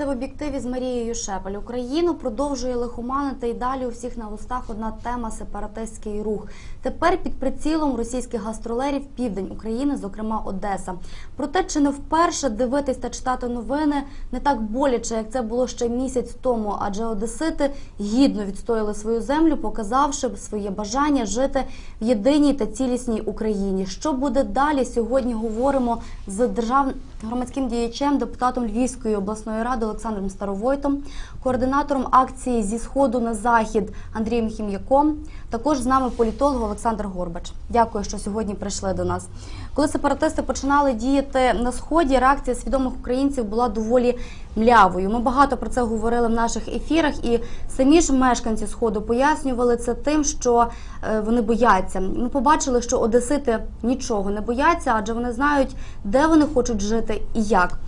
Це в об'єктиві з Марією Шепель. Україну продовжує лихоманити і далі у всіх на устах одна тема сепаратистський рух. Тепер під прицілом російських гастролерів південь України, зокрема Одеса. Проте чи не вперше дивитись та читати новини не так боляче, як це було ще місяць тому, адже одесити гідно відстояли свою землю, показавши своє бажання жити в єдиній та цілісній Україні. Що буде далі? Сьогодні говоримо з державним громадським діячем, депутатом Львівської обласної ради Олександром Старовойтом, координатором акції зі сходу на захід Андрієм Хім'яком. Також з нами політолог Олександр Горбач. Дякую, що сьогодні прийшли до нас. Коли сепаратисти починали діяти на сході, реакція свідомих українців була доволі млявою. Ми багато про це говорили в наших ефірах, і самі ж мешканці сходу пояснювали це тим, що е, вони бояться. Ми побачили, що одесити нічого не бояться, адже вони знають, де вони хочуть жити і як.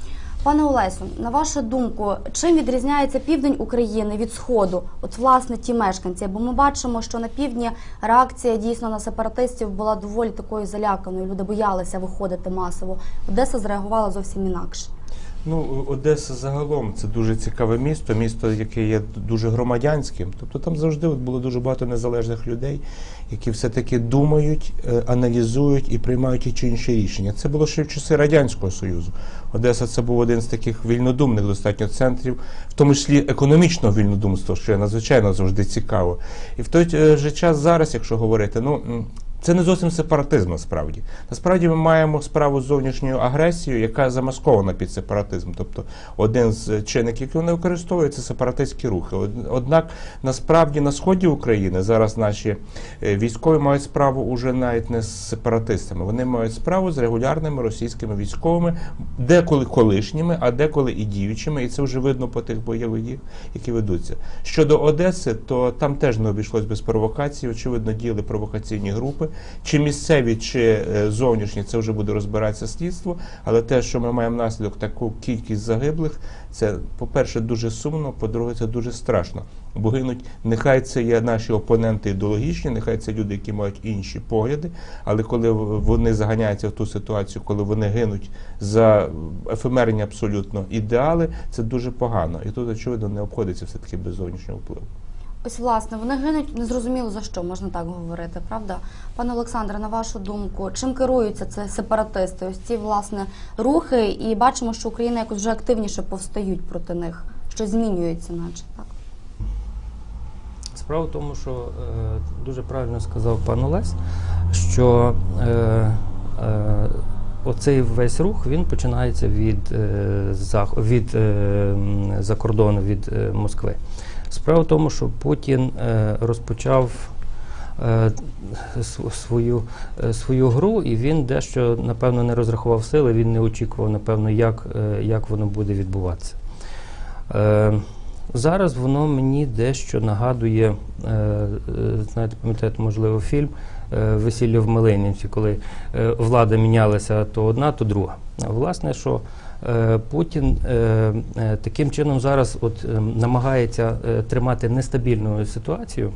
Пане Олесю, на вашу думку, чим відрізняється південь України від сходу? От власне ті мешканці, бо ми бачимо, що на півдні реакція дійсно на сепаратистів була доволі такою заляканою. Люди боялися виходити масово. Одеса зреагувала зовсім інакше. Ну, Одеса загалом це дуже цікаве місто, місто, яке є дуже громадянським. Тобто там завжди було дуже багато незалежних людей, які все-таки думають, е, аналізують і приймають ті чи інші рішення. Це було ще в часи Радянського Союзу. Одеса це був один з таких вільнодумних достатньо центрів, в тому числі економічного вільнодумства, що є надзвичайно завжди цікаво. І в той е, же час зараз, якщо говорити, ну. Це не зовсім сепаратизм насправді. Насправді ми маємо справу з зовнішньою агресією, яка замаскована під сепаратизм. Тобто один з чинників, які вони використовують, це сепаратистські рухи. Однак насправді на сході України зараз наші е, військові мають справу уже навіть не з сепаратистами. Вони мають справу з регулярними російськими військовими, деколи колишніми, а деколи і діючими. І це вже видно по тих бойових діях, які ведуться. Щодо Одеси, то там теж не обійшлось без провокацій. Очевидно, діяли провокаційні групи. Чи місцеві, чи е, зовнішні, це вже буде розбиратися слідство. Але те, що ми маємо наслідок таку кількість загиблих, це, по-перше, дуже сумно, по-друге, це дуже страшно. Бо гинуть, нехай це є наші опоненти ідеологічні, нехай це люди, які мають інші погляди. Але коли вони заганяються в ту ситуацію, коли вони гинуть за ефемерні абсолютно ідеали, це дуже погано. І тут, очевидно, не обходиться все таки без зовнішнього впливу. Ось власне вони гинуть незрозуміло за що, можна так говорити, правда? Пане Олександре, на вашу думку, чим керуються це сепаратисти? Ось ці власне рухи, і бачимо, що Україна якось вже активніше повстають проти них, що змінюється, наче так. Справа в тому, що е, дуже правильно сказав пан Олесь, що е, е, оцей весь рух він починається від, е, зах, від е, за кордону, від е, Москви. Справа в тому, що Путін е, розпочав е, свою, е, свою гру, і він дещо, напевно, не розрахував сили, він не очікував, напевно, як, як воно буде відбуватися. Зараз воно мені дещо нагадує, знаєте, пам'ятаєте, можливо, фільм Весілля в Милинівці, коли влада мінялася то одна, то друга. Власне, що Путін е, е, таким чином зараз от, е, намагається е, тримати нестабільну ситуацію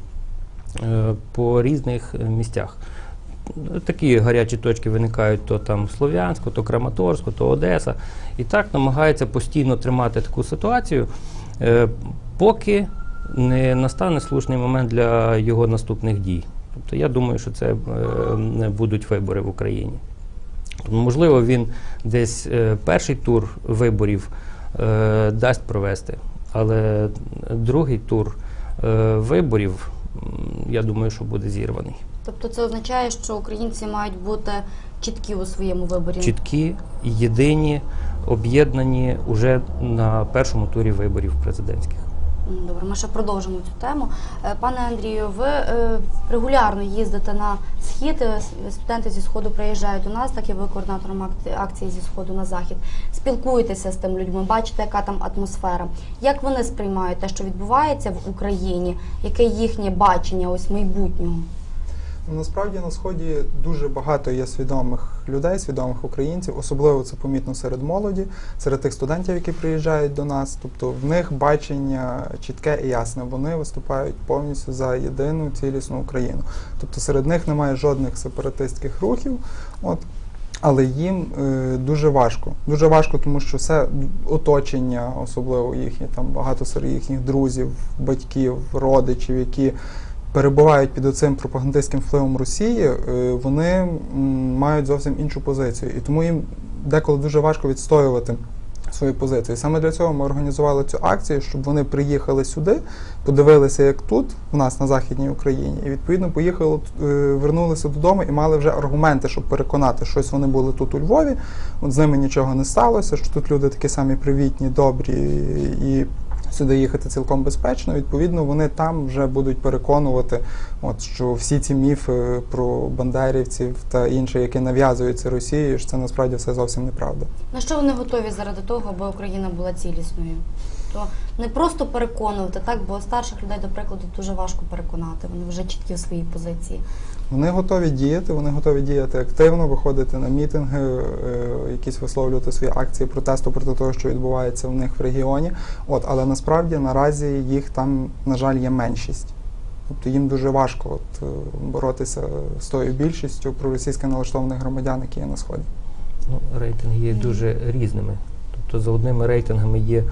е, по різних е, місцях. Такі гарячі точки виникають то там Слов'янську, то Краматорську, то Одеса. І так намагається постійно тримати таку ситуацію, е, поки не настане слушний момент для його наступних дій. Тобто я думаю, що це е, будуть вибори в Україні. Можливо, він десь е, перший тур виборів е, дасть провести, але другий тур е, виборів, я думаю, що буде зірваний. Тобто це означає, що українці мають бути чіткі у своєму виборі. чіткі, єдині, об'єднані уже на першому турі виборів президентських. Добре, ми ще продовжимо цю тему. Е, Пане Андрію, ви е, регулярно їздите на схід. е, Студенти зі сходу приїжджають до нас, так і ви координатором акції зі сходу на захід. Спілкуєтеся з тими людьми, бачите, яка там атмосфера. Як вони сприймають те, що відбувається в Україні? Яке їхнє бачення ось майбутнього? Ну, Насправді на сході дуже багато є свідомих людей, свідомих українців, особливо це помітно серед молоді, серед тих студентів, які приїжджають до нас. Тобто в них бачення чітке і ясне. Вони виступають повністю за єдину цілісну Україну. Тобто серед них немає жодних сепаратистських рухів. От Але їм е, дуже важко. Дуже важко, тому що все оточення, особливо їхні, там багато серед їхніх друзів, батьків, родичів, які перебувають під оцим пропагандистським впливом Росії, е, вони мають зовсім іншу позицію. І тому їм деколи дуже важко відстоювати свою позицію. Саме для цього ми організували цю акцію, щоб вони приїхали сюди, подивилися, як тут, у нас на Західній Україні, і відповідно поїхали, е, вернулися додому і мали вже аргументи, щоб переконати, що ось вони були тут у Львові, от з ними нічого не сталося, що тут люди такі самі привітні, добрі і. Сюди їхати цілком безпечно. Відповідно, вони там вже будуть переконувати, от що всі ці міфи про бандерівців та інше, які нав'язуються Росією, що це насправді все зовсім неправда. На що вони готові заради того, аби Україна була цілісною? То не просто переконувати, так, бо старших людей, до прикладу, дуже важко переконати. Вони вже чіткі в своїй позиції. Вони готові діяти, вони готові діяти активно, виходити на мітинги, е, якісь висловлювати свої акції протесту проти того, що відбувається в них в регіоні. От, але насправді наразі їх там, на жаль, є меншість. Тобто їм дуже важко от, е, боротися з тою більшістю проросійсько налаштованих громадян, які є на сході. Ну, рейтинги є дуже різними. Тобто за одними рейтингами є,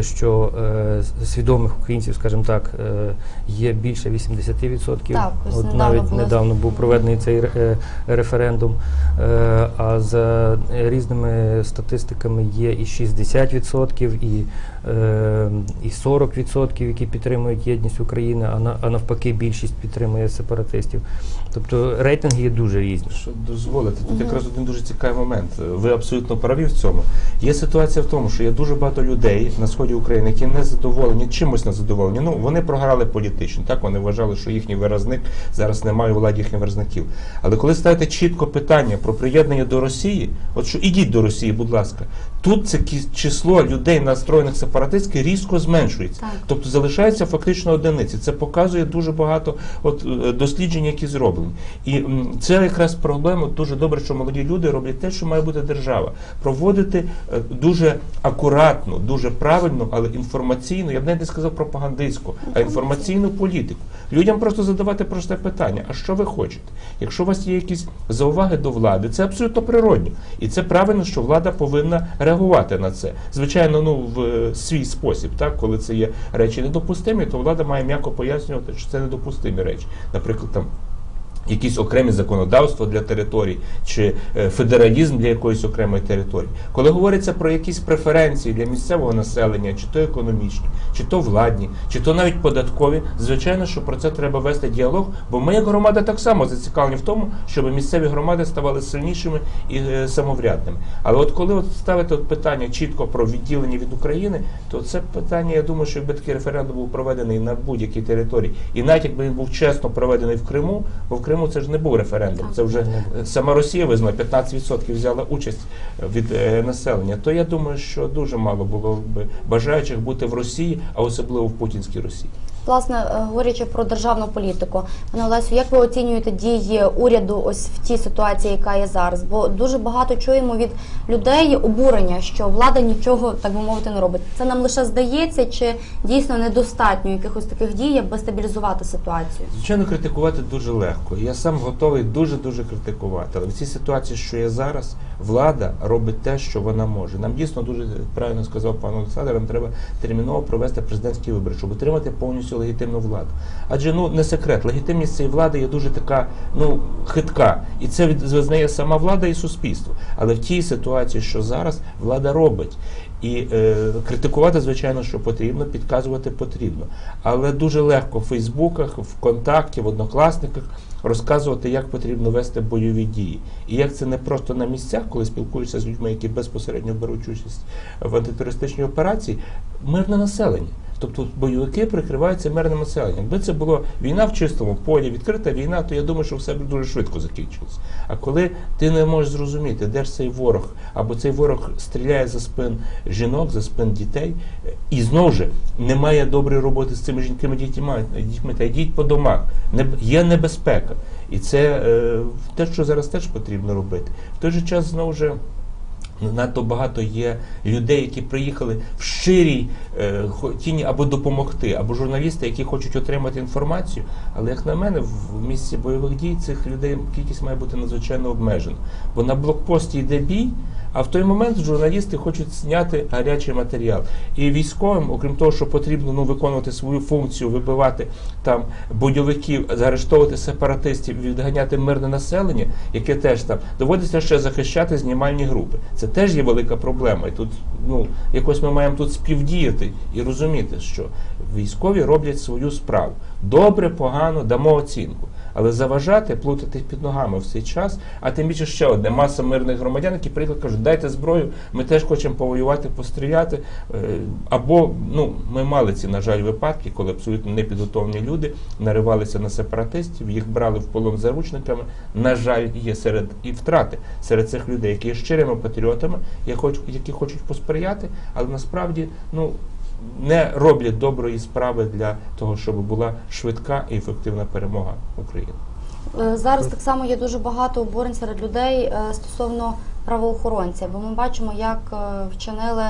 що е, свідомих українців, скажімо так, е, є більше 80%. Так, От недавно навіть було- недавно був проведений цей е, референдум. Е, А за різними статистиками є і 60%, і, е, і 40%, які підтримують єдність України, а на- а навпаки більшість підтримує сепаратистів. Тобто рейтинги є дуже різні. Що дозволити? Тут якраз один дуже цікавий момент. Ви абсолютно праві в цьому. Є ситуація в тому, що є дуже багато людей на сході України, які не задоволені, чимось не задоволені. Ну вони програли політично. Так вони вважали, що їхній виразник зараз немає владі їхніх виразників. Але коли ставите чітко питання про приєднання до Росії, от що ідіть до Росії, будь ласка, тут це число людей настроєних сепаратистськи різко зменшується. Так. Тобто залишаються фактично одиниці. Це показує дуже багато от, е, досліджень, які зроблені. І м, це якраз проблема. Дуже добре, що молоді люди роблять те, що має бути держава. Проводити е, дуже акуратну, дуже правильну, але інформаційну, я б навіть не сказав пропагандистську, а інформаційну політику. Людям просто задавати просте питання: а що ви хочете? Якщо у вас є якісь зауваги до влади, це абсолютно природньо. І це правильно, що влада повинна реагувати на це. Звичайно, ну в е, свій спосіб, так коли це є речі недопустимі, то влада має м'яко пояснювати, що це недопустимі речі. Наприклад, там. Якісь окремі законодавства для територій чи е, федералізм для якоїсь окремої території. Коли говориться про якісь преференції для місцевого населення, чи то економічні, чи то владні, чи то навіть податкові, звичайно, що про це треба вести діалог, бо ми, як громада, так само зацікавлені в тому, щоб місцеві громади ставали сильнішими і е, самоврядними. Але от коли от ставити от питання чітко про відділення від України, то це питання, я думаю, що якби такий референдум був проведений на будь-якій території, і навіть якби він був чесно проведений в Криму, бо в Криму це ж не був референдум, це вже е, сама Росія визнала 15% взяла участь від е, населення. То я думаю, що дуже мало було б бажаючих бути в Росії, а особливо в путінській Росії. Власне, е, говорячи про державну політику, пане Олесю, як ви оцінюєте дії уряду ось в тій ситуації, яка є зараз? Бо дуже багато чуємо від людей обурення, що влада нічого так би мовити не робить. Це нам лише здається, чи дійсно недостатньо якихось таких дій, аби стабілізувати ситуацію? Звичайно, критикувати дуже легко. Я сам готовий дуже дуже критикувати. Але в цій ситуації, що є зараз, влада робить те, що вона може. Нам дійсно дуже правильно сказав пан Олександр. Нам треба терміново провести президентські вибори, щоб отримати повністю легітимну владу. Адже ну не секрет, легітимність цієї влади є дуже така, ну хитка, і це визнає сама влада і суспільство. Але в тій ситуації, що зараз влада робить. І е, критикувати, звичайно, що потрібно, підказувати потрібно. Але дуже легко в Фейсбуках, в контакті, в однокласниках розказувати, як потрібно вести бойові дії. І як це не просто на місцях, коли спілкуєшся з людьми, які безпосередньо беруть участь в антитерористичній операції, мирне населення. Тобто бойовики прикриваються мирним населенням. Якби це була війна в чистому полі, відкрита війна, то я думаю, що все б дуже швидко закінчилось. А коли ти не можеш зрозуміти, де ж цей ворог, або цей ворог стріляє за спин жінок, за спин дітей, і знову ж немає доброї роботи з цими жінками дітьми, дітьми та йдіть по домах. Не, є небезпека. І це е, те, що зараз теж потрібно робити. В той же час знову ж Надто багато є людей, які приїхали в щирій е, тіні або допомогти, або журналісти, які хочуть отримати інформацію. Але як на мене, в місці бойових дій цих людей кількість має бути надзвичайно обмежена. Бо на блокпості йде бій, а в той момент журналісти хочуть зняти гарячий матеріал. І військовим, окрім того, що потрібно ну, виконувати свою функцію, вибивати там бойовиків, заарештовувати сепаратистів, відганяти мирне населення, яке теж там доводиться ще захищати знімальні групи. Це теж є велика проблема. І тут ну якось ми маємо тут співдіяти і розуміти, що військові роблять свою справу. Добре, погано, дамо оцінку. Але заважати, плутати під ногами в цей час, а тим більше ще одне маса мирних громадян, які приїхали, кажуть, дайте зброю, ми теж хочемо повоювати, постріляти. Е, Або ну ми мали ці, на жаль, випадки, коли абсолютно непідготовлені люди наривалися на сепаратистів, їх брали в полон заручниками. На жаль, є серед і втрати серед цих людей, які є щирими патріотами, які хочуть посприяти, але насправді ну не роблять доброї справи для того, щоб була швидка і ефективна перемога України. Е, Зараз так само є дуже багато обурень серед людей е, стосовно правоохоронців, бо ми бачимо, як е, вчинили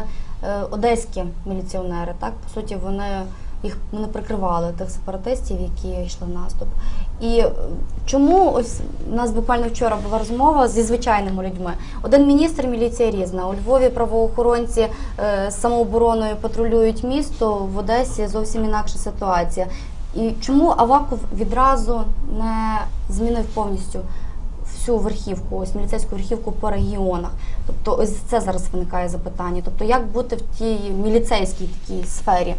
одеські міліціонери. Так, по суті, вони їх вони прикривали тих сепаратистів, які йшли в наступ. І е, чому ось у нас буквально вчора була розмова зі звичайними людьми? Один міністр міліція різна. У Львові правоохоронці е, з самообороною патрулюють місто, в Одесі зовсім інакша ситуація. І чому Аваков відразу не змінив повністю всю верхівку, ось міліцейську верхівку по регіонах? Тобто, ось це зараз виникає запитання. Тобто, як бути в тій міліцейській такій сфері?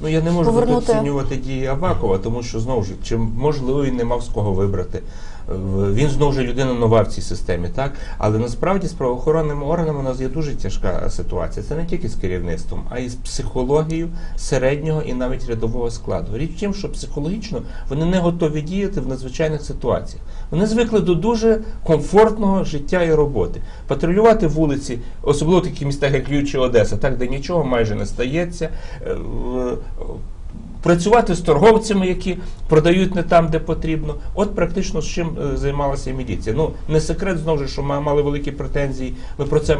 Ну я не можу Повернути- оцінювати дії Авакова, тому що знову ж чи можливо він не мав з кого вибрати. Він знову ж людина нова в цій системі, так але насправді з правоохоронними органами у нас є дуже тяжка ситуація. Це не тільки з керівництвом, а й з психологією середнього і навіть рядового складу. Річ в тім, що психологічно вони не готові діяти в надзвичайних ситуаціях. Вони звикли до дуже комфортного життя і роботи. Патрулювати вулиці, особливо в таких містах, як Львів чи Одеса, так де нічого майже не стається. Працювати з торговцями, які продають не там, де потрібно. От практично з чим е, займалася міліція. Ну не секрет знову ж, що ми мали великі претензії. Ми про це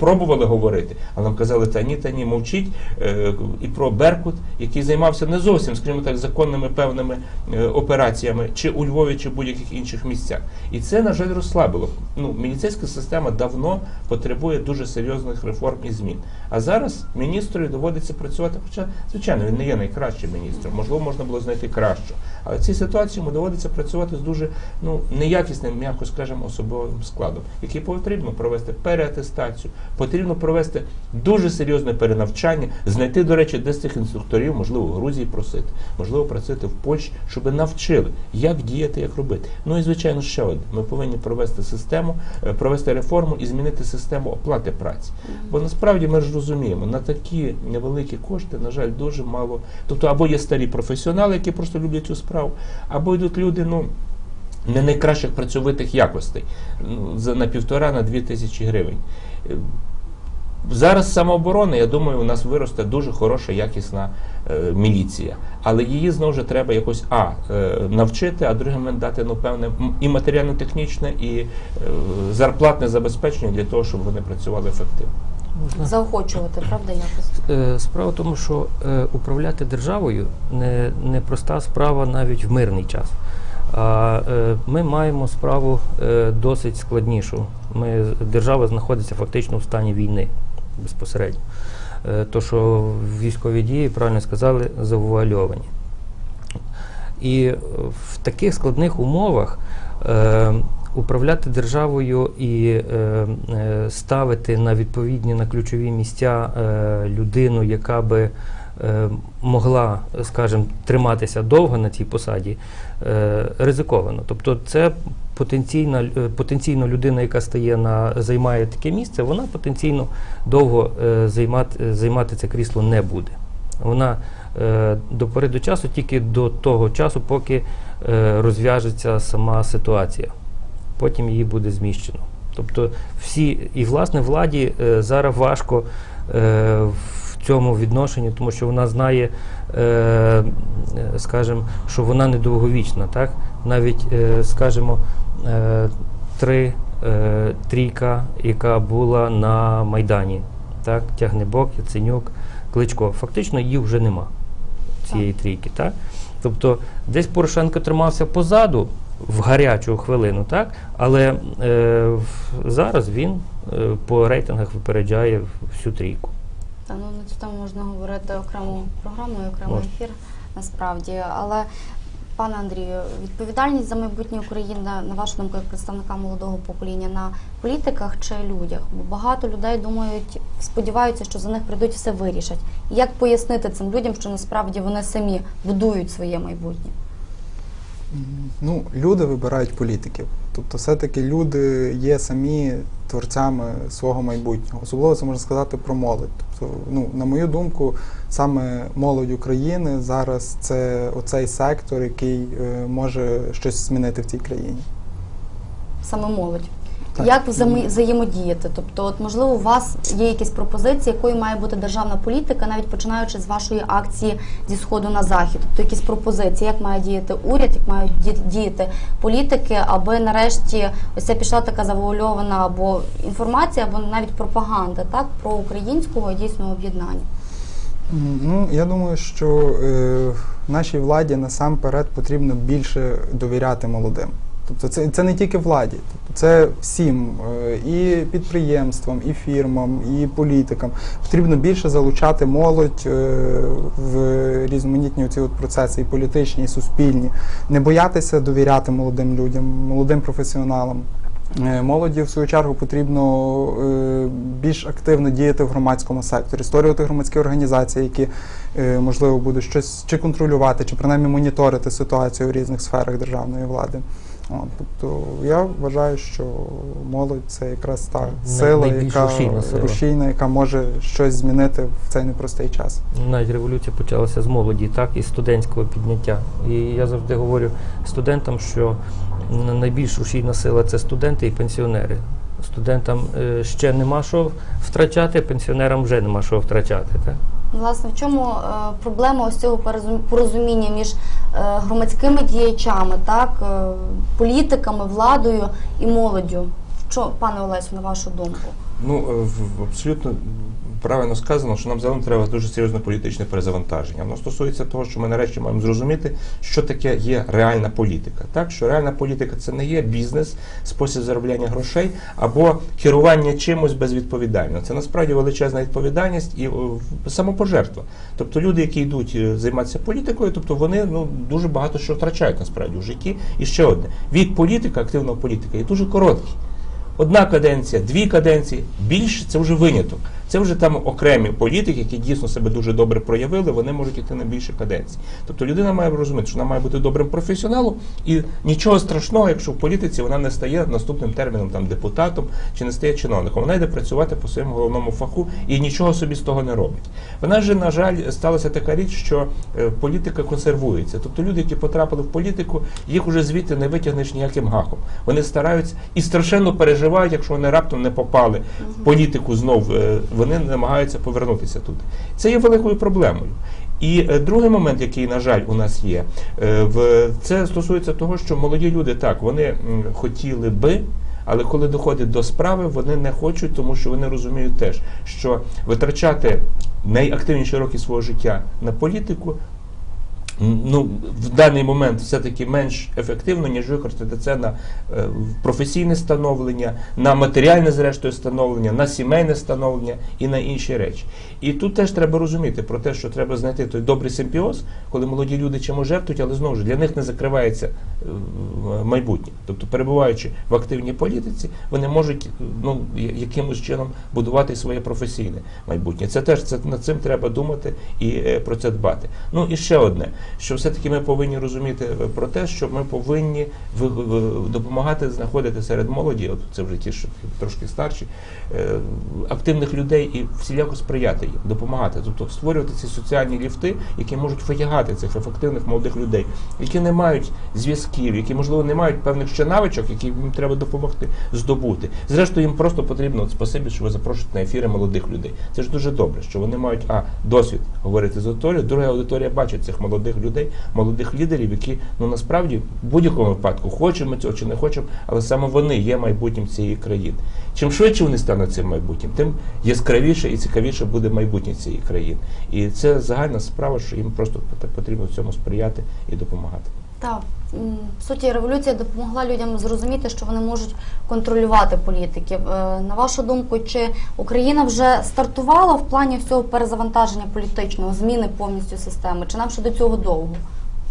пробували говорити, а нам казали, та ні, та ні, мовчіть. Е, І про Беркут, який займався не зовсім, скажімо так, законними певними е, операціями, чи у Львові, чи будь-яких інших місцях. І це, на жаль, розслабило. Ну, міліцейська система давно потребує дуже серйозних реформ і змін. А зараз міністру доводиться працювати. Хоча, звичайно, він не є найкращим міністром. Можливо, можна було знайти кращого. Але в цій ситуації йому доводиться працювати з дуже ну неякісним, м'яко скажемо, особовим складом, який потрібно провести переатестацію, потрібно провести дуже серйозне перенавчання, знайти, до речі, де з цих інструкторів, можливо, в Грузії просити, можливо, працювати в Польщі, щоб навчили, як діяти, як робити. Ну і звичайно, ще одне. Ми повинні провести систему, е, провести реформу і змінити систему оплати праці. Бо насправді ми ж розуміємо, на такі невеликі кошти, на жаль, дуже мало. Тобто, або є старі професіонали, які просто люблять цю справу, або йдуть люди, ну. Не найкращих працьовитих якостей ну, за на півтора на дві тисячі гривень. Зараз самооборона, я думаю, у нас виросте дуже хороша, якісна е, міліція. Але її знову ж треба якось а е, навчити, а момент дати ну, певне і матеріально-технічне, і е, зарплатне забезпечення для того, щоб вони працювали ефективно. Можна? Заохочувати, правда, якось? Е, Справа в тому, що е, управляти державою не, не проста справа навіть в мирний час. А е, ми маємо справу досить складнішу. Ми, держава знаходиться фактично в стані війни безпосередньо. То, що військові дії, правильно сказали, завуальовані. І в таких складних умовах управляти державою і е, е, ставити на відповідні на ключові місця е, людину, яка би могла, скажімо, триматися довго на цій посаді, ризиковано. Тобто, це потенційна потенційно людина, яка стає на займає таке місце, вона потенційно довго займати, займати це крісло не буде. Вона до пори до часу, тільки до того часу, поки розв'яжеться сама ситуація. Потім її буде зміщено. Тобто всі, і власне владі е, зараз важко е, в цьому відношенні, тому що вона знає, е, е, скажімо, що вона недовговічна. Так? Навіть, е, скажімо, е, три е, трійка, яка була на Майдані. Так? Тягнебок, Яценюк, Кличко. Фактично її вже нема, цієї трійки. Так? Тобто десь Порошенко тримався позаду в гарячу хвилину, так? але е, зараз він е, по рейтингах випереджає всю трійку. Та ну на цю тему можна говорити окрему програму і окремий ефір насправді. Але пане Андрію, відповідальність за майбутнє України, на вашу думку, як представника молодого покоління, на політиках чи людях? Бо багато людей думають, сподіваються, що за них прийдуть все вирішать. Як пояснити цим людям, що насправді вони самі будують своє майбутнє? Ну, люди вибирають політиків. Тобто, все-таки люди є самі творцями свого майбутнього. Особливо це можна сказати про молодь. Тобто, ну, на мою думку, саме молодь України зараз це оцей сектор, який е, може щось змінити в цій країні. Саме молодь. Так. Як взаємо- взаємодіяти? Тобто, от можливо, у вас є якісь пропозиції, якою має бути державна політика, навіть починаючи з вашої акції зі сходу на захід. Тобто якісь пропозиції, як має діяти уряд, як мають ді- діяти політики, аби нарешті ось ця пішла така завуальована або інформація, або навіть пропаганда, так про українського дійсного об'єднання. Ну, я думаю, що е, нашій владі насамперед потрібно більше довіряти молодим. Тобто це, це не тільки владі, тобто це всім, е, і підприємствам, і фірмам, і політикам. Потрібно більше залучати молодь е, в різноманітні ці от процеси, і політичні, і суспільні. Не боятися довіряти молодим людям, молодим професіоналам. Е, Молоді, в свою чергу, потрібно більш активно діяти в громадському секторі, створювати громадські організації, які можливо будуть щось чи контролювати, чи принаймні моніторити ситуацію в різних сферах державної влади. Тобто я вважаю, що молодь це якраз та сила, яка рушійна сила. рушійна, яка може щось змінити в цей непростий час. Навіть революція почалася з молоді, так, і студентського підняття. І я завжди говорю студентам, що найбільш рушійна сила це студенти і пенсіонери. Студентам е, ще нема що втрачати, пенсіонерам вже нема що втрачати. Так? Власне, в чому е, проблема ось цього порозуміння між е, громадськими діячами, так, е, політиками, владою і молоддю? Що, пане Олесю, на вашу думку? Ну, абсолютно правильно сказано, що нам загалом треба дуже серйозне політичне перезавантаження. Воно стосується того, що ми нарешті маємо зрозуміти, що таке є реальна політика. Так, що реальна політика це не є бізнес, спосіб заробляння грошей або керування чимось безвідповідально. Це насправді величезна відповідальність і самопожертва. Тобто люди, які йдуть е, займатися політикою, тобто вони ну дуже багато що втрачають насправді в житті. І ще одне: вік політика, активного політика, є дуже короткий. Одна каденція, дві каденції, більше це вже виняток. Це вже там окремі політики, які дійсно себе дуже добре проявили, вони можуть йти на більше каденцій. Тобто людина має розуміти, що вона має бути добрим професіоналом, і нічого страшного, якщо в політиці вона не стає наступним терміном там депутатом чи не стає чиновником. Вона йде працювати по своєму головному фаху і нічого собі з того не робить. Вона ж, на жаль, сталася така річ, що е, політика консервується. Тобто люди, які потрапили в політику, їх уже звідти не витягнеш ніяким гаком. Вони стараються і страшенно переживають, якщо вони раптом не попали в політику знов, е, вони намагаються повернутися туди. Це є великою проблемою. І е, другий момент, який, на жаль, у нас є, е, це стосується того, що молоді люди так вони хотіли би. Але коли доходить до справи, вони не хочуть, тому що вони розуміють теж, що витрачати найактивніші роки свого життя на політику ну, в даний момент все-таки менш ефективно, ніж використати це на е, професійне становлення, на матеріальне, зрештою, становлення, на сімейне становлення і на інші речі. І тут теж треба розуміти про те, що треба знайти той добрий симпіоз, коли молоді люди чимось жертвують, але знову ж для них не закривається е, майбутнє. Тобто, перебуваючи в активній політиці, вони можуть ну, якимось чином будувати своє професійне майбутнє. Це теж це, над цим треба думати і е, про це дбати. Ну і ще одне, що все-таки ми повинні розуміти е, про те, що ми повинні ви- ви- допомагати знаходити серед молоді, от це вже ті, що трошки старші, е, активних людей і всіляко сприяти їм, допомагати, тобто створювати ці соціальні ліфти, які можуть витягати цих ефективних молодих людей, які не мають зв'язків, які можливо не мають певних ще навичок, які їм треба допомогти здобути. Зрештою, їм просто потрібно от спасибі, що ви запрошуєте на ефіри молодих людей. Це ж дуже добре, що вони мають а досвід говорити з аудиторією, друга аудиторія бачить цих молодих людей, молодих лідерів, які ну насправді в будь-якому випадку хочемо цього чи не хочемо, але саме вони є майбутнім цієї країни. Чим швидше вони стануть цим майбутнім, тим яскравіше і цікавіше буде майбутнє цієї країни. І це загальна справа, що їм просто пот- потрібно в цьому сприяти і допомагати. Так, в суті, революція допомогла людям зрозуміти, що вони можуть контролювати політиків. Е, На вашу думку, чи Україна вже стартувала в плані всього перезавантаження політичного, зміни повністю системи? Чи нам ще до цього довго?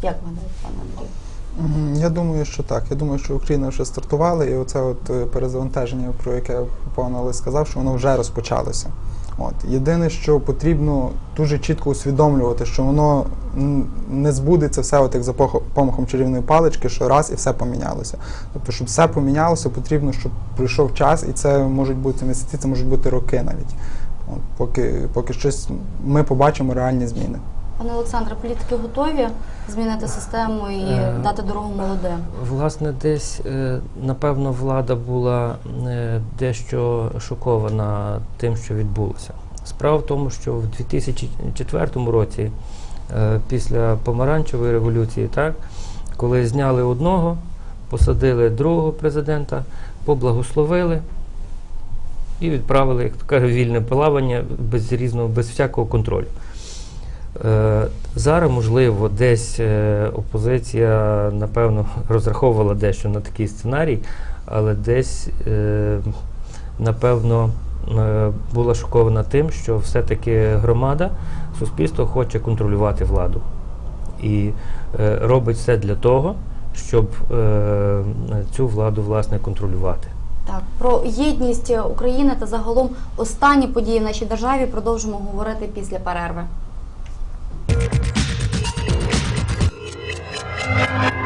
Як ви гадаєте, пане Андрію? Я думаю, що так. Я думаю, що Україна вже стартувала, і оце от е, перезавантаження, про яке пан Олег сказав, що воно вже розпочалося. От єдине, що потрібно дуже чітко усвідомлювати, що воно не збудеться все, от як за помахом чарівної палички, що раз і все помінялося. Тобто, щоб все помінялося, потрібно, щоб пройшов час, і це можуть бути місяці, це можуть бути роки навіть. От, поки, поки щось ми побачимо реальні зміни. Пане Олександре, політики готові змінити систему і Е, дати дорогу молодим? Власне, десь, е, напевно, влада була е, дещо шокована тим, що відбулося. Справа в тому, що в 2004 році, після помаранчевої революції, так, коли зняли одного, посадили другого президента, поблагословили і відправили, як то кажуть, вільне плавання без різного, без всякого контролю. Е, Зараз, можливо, десь е, опозиція, напевно, розраховувала дещо на такий сценарій, але десь, е, напевно, була шокована тим, що все-таки громада, суспільство хоче контролювати владу. І робить все для того, щоб цю владу власне контролювати. Так, про єдність України та загалом останні події в нашій державі продовжимо говорити після перерви. Thank you.